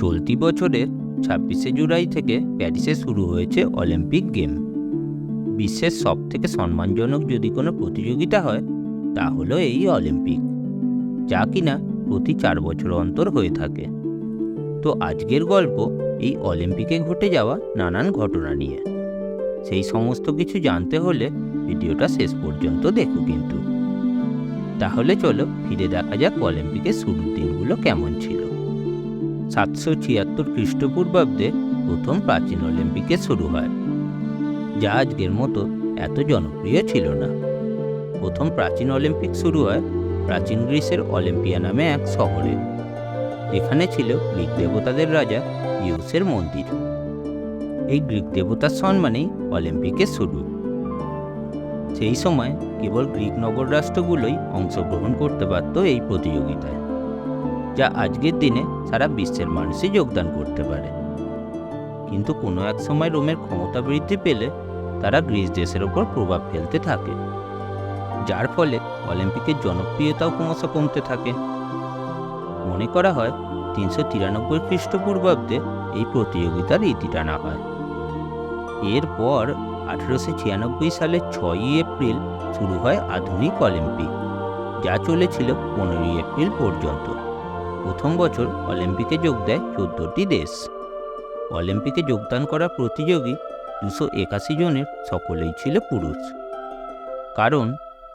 চলতি বছরের ছাব্বিশে জুলাই থেকে প্যারিসে শুরু হয়েছে অলিম্পিক গেম। বিশ্বের সব থেকে সম্মানজনক যদি কোনো প্রতিযোগিতা হয়, তা হলো এই অলিম্পিক, যা কিনা প্রতি চার বছর অন্তর হয়ে থাকে। তো আজকের গল্প এই অলিম্পিকে ঘটে যাওয়া নানান ঘটনা নিয়ে। সেই সমস্ত কিছু জানতে হলে ভিডিওটা শেষ পর্যন্ত দেখো কিন্তু। তাহলে চলো ফিরে দেখা যাক অলিম্পিকের শুরুর দিনগুলো কেমন ছিল। সাতশো ছিয়াত্তর খ্রিস্টপূর্বাব্দে প্রথম প্রাচীন অলিম্পিকে শুরু হয়, যা আজকের মতো এত জনপ্রিয় ছিল না। প্রথম প্রাচীন অলিম্পিক শুরু হয় প্রাচীন গ্রিসের অলিম্পিয়া নামে এক শহরে এখানে ছিল গ্রিক দেবতাদের রাজা ইউসের মন্দির। এই গ্রিক দেবতার সম্মানেই অলিম্পিকের শুরু। সেই সময় কেবল গ্রিক নগর রাষ্ট্রগুলোই অংশগ্রহণ করতে পারত এই প্রতিযোগিতায়। যা আজকের দিনে সারা বিশ্বের মানুষই যোগদান করতে পারে। কিন্তু কোনো এক সময় রোমের ক্ষমতা বৃদ্ধি পেলে তারা গ্রিস দেশের ওপর প্রভাব ফেলতে থাকে, যার ফলে অলিম্পিকের জনপ্রিয়তাও ক্রমশ কমতে থাকে। মনে করা হয় তিনশো তিরানব্বই খ্রিস্টপূর্বাব্দে এই প্রতিযোগিতার ইতি টানা হয়। এরপর আঠেরোশো ছিয়ানব্বই সালের ছয়ই এপ্রিল শুরু হয় আধুনিক অলিম্পিক, যা চলেছিল পনেরোই এপ্রিল পর্যন্ত। প্রথম বছর অলিম্পিকে যোগ দেয় চোদ্দোটি দেশ। অলিম্পিকে যোগদান করা প্রতিযোগী দুশো একাশি জনের সকলেই ছিল পুরুষ। কারণ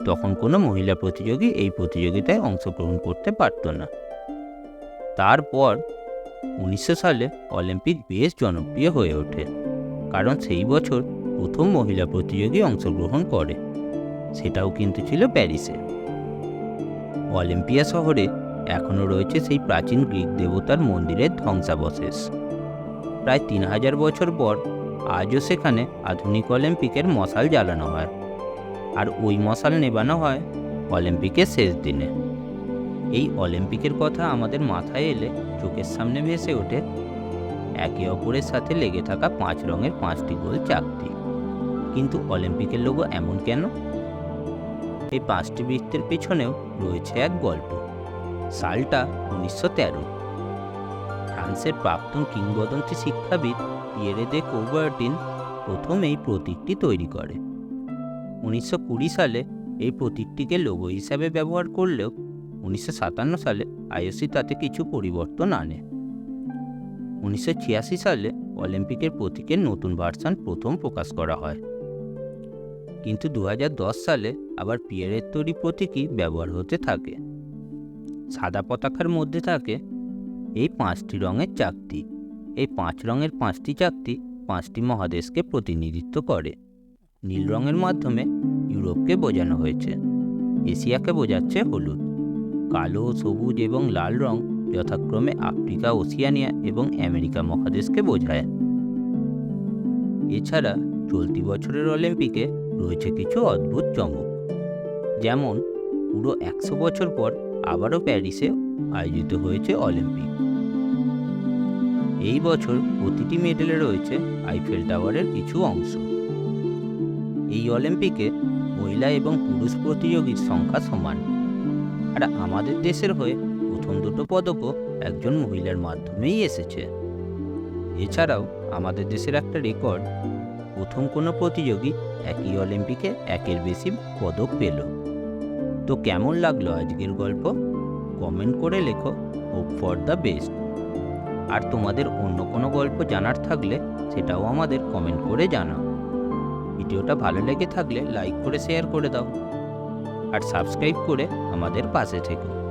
তখন কোনো মহিলা প্রতিযোগী এই প্রতিযোগিতায় অংশগ্রহণ করতে পারত না। তারপর উনিশশো সালে অলিম্পিক বেশ জনপ্রিয় হয়ে ওঠে, কারণ সেই বছর প্রথম মহিলা প্রতিযোগী অংশগ্রহণ করে। সেটাও কিন্তু ছিল প্যারিসে। অলিম্পিয়া শহরে এখনও রয়েছে সেই প্রাচীন গ্রিক দেবতার মন্দিরের ধ্বংসাবশেষ। প্রায় তিন হাজার বছর পর আজও সেখানে আধুনিক অলিম্পিকের মশাল জ্বালানো হয় আর ওই মশাল নেবানো হয় অলিম্পিকের শেষ দিনে। এই অলিম্পিকের কথা আমাদের মাথায় এলে চোখের সামনে ভেসে ওঠে একে অপরের সাথে লেগে থাকা পাঁচ রঙের পাঁচটি গোল চাকতি। কিন্তু অলিম্পিকের লোগো এমন কেন? এই পাঁচটি বৃত্তের পেছনেও রয়েছে এক গল্প। সালটা উনিশশো তেরো। ফ্রান্সের প্রাক্তন কিংবদন্তি শিক্ষাবিদ পিয়েরে দে কোবার্টিন প্রথম এই প্রতীকটি তৈরি করে। উনিশশো কুড়ি সালে এই প্রতীকটিকে লোগো হিসাবে ব্যবহার করলেও উনিশশো সাতান্ন সালে আইওসি তাতে কিছু পরিবর্তন আনে। উনিশশো ছিয়াশি সালে অলিম্পিকের প্রতীকের নতুন ভার্সান প্রথম প্রকাশ করা হয়। কিন্তু দু হাজার দশ সালে আবার পিয়ারের তৈরি প্রতীকই ব্যবহার হতে থাকে। সাদা পতাকার মধ্যে থাকে। এই পাঁচটি রঙের চাকতি। এই পাঁচ রঙের পাঁচটি চাকতি পাঁচটি মহাদেশকে প্রতিনিধিত্ব করে। নীল রঙের মাধ্যমে ইউরোপকে বোঝানো হয়েছে। এশিয়াকে বোঝাচ্ছে হলুদ। কালো, সবুজ এবং লাল রং যথাক্রমে আফ্রিকা, ওসিয়ানিয়া এবং আমেরিকা মহাদেশকে বোঝায়। এছাড়া চলতি বছরের অলিম্পিকে রয়েছে কিছু অদ্ভুত চমক। যেমন, পুরো একশো বছর পর আবারও প্যারিসে আয়োজিত হয়েছে অলিম্পিক। এই বছর প্রতিটি মেডেলে রয়েছে আইফেল টাওয়ারের কিছু অংশ। এই অলিম্পিকে মহিলা এবং পুরুষ প্রতিযোগীর সংখ্যা সমান। আর আমাদের দেশের হয়ে প্রথম দুটো পদকও একজন মহিলার মাধ্যমেই এসেছে। এছাড়াও আমাদের দেশের একটা রেকর্ড, প্রথম কোনো প্রতিযোগী একই অলিম্পিকে একের বেশি পদক পেল। তো কেমন লাগল আজকের গল্প? কমেন্ট করে লেখো। হোপ ফর দ্য বেস্ট আর তোমাদের অন্য কোনো গল্প জানার থাকলে সেটাও আমাদের কমেন্ট করে জানাও। ভিডিওটা ভালো লেগে থাকলে লাইক করে শেয়ার করে দাও। আর সাবস্ক্রাইব করে আমাদের পাশে থেকো।